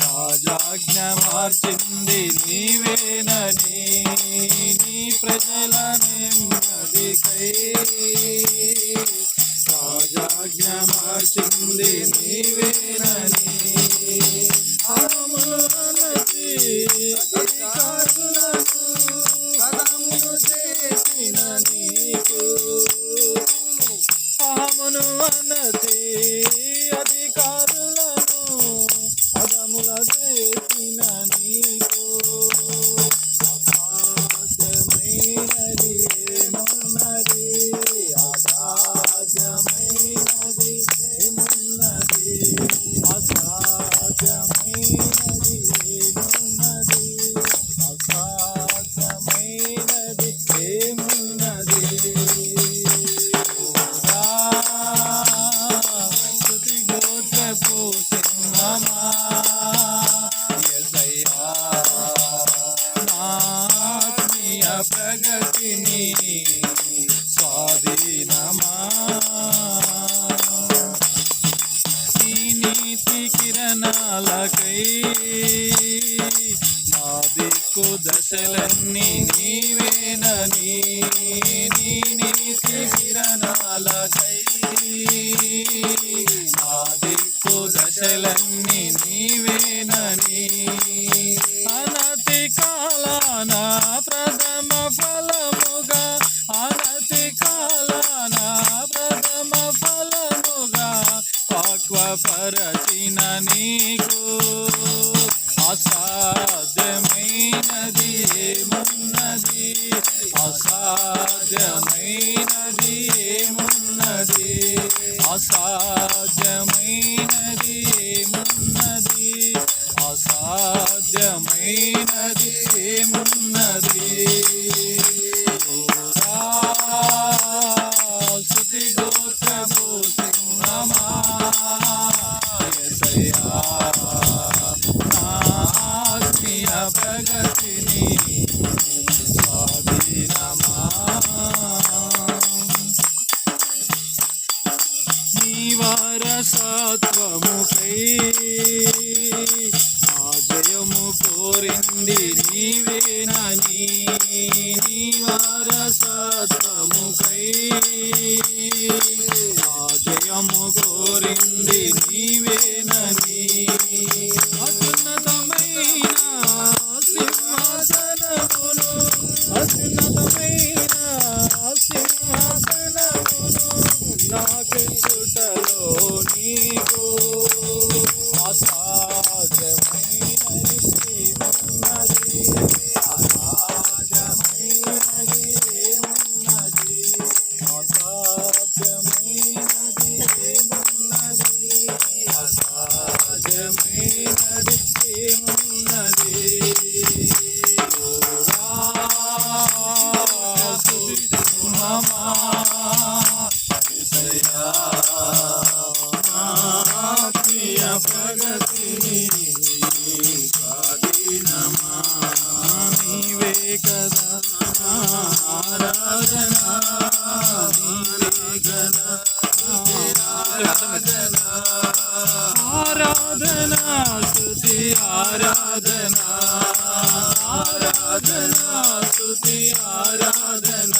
రాజాజ్ఞ మార్చింది నీవేనని నీ ప్రజల నెమ్మదికై రాజాజ్ఞ మార్చింది నీవేనని అమలనతి అధికారులకు పదములు చేసిన నీకు. అహమును అన్నతి ప్రగతిని స్వాధీనమా నీ నీతి కిరణాలకై నా దిక్కు దశలన్నీ నీవేనని నీ నీతి కిరణాలకై అనతి కాలాన ప్రథమ ఫలముగా అనతి కాలాన ప్రథమ ఫలముగా పక్వపరచిన నీకు. అసాధ్యమైనది ఏమున్నది? అసాధ్యమైనది ఏమున్నది? అసాధ్యమైనది అసాధ్యమైనది ఏమున్నది స్తుతి గోత్రపు సింహమా ప్రగతిని కోరింది నీవేనని నీ వారసత్వముకై జయము కోరింది నీవేనని అత్యున్నతమైన సింహాసనమును అత్యున్నతమైన సింహాసనమును నాకు చుటలో నీకు? అసాధ్యమైనది అసాధ్యమైనది ఆరాధన స్తుతి ఆరాధన.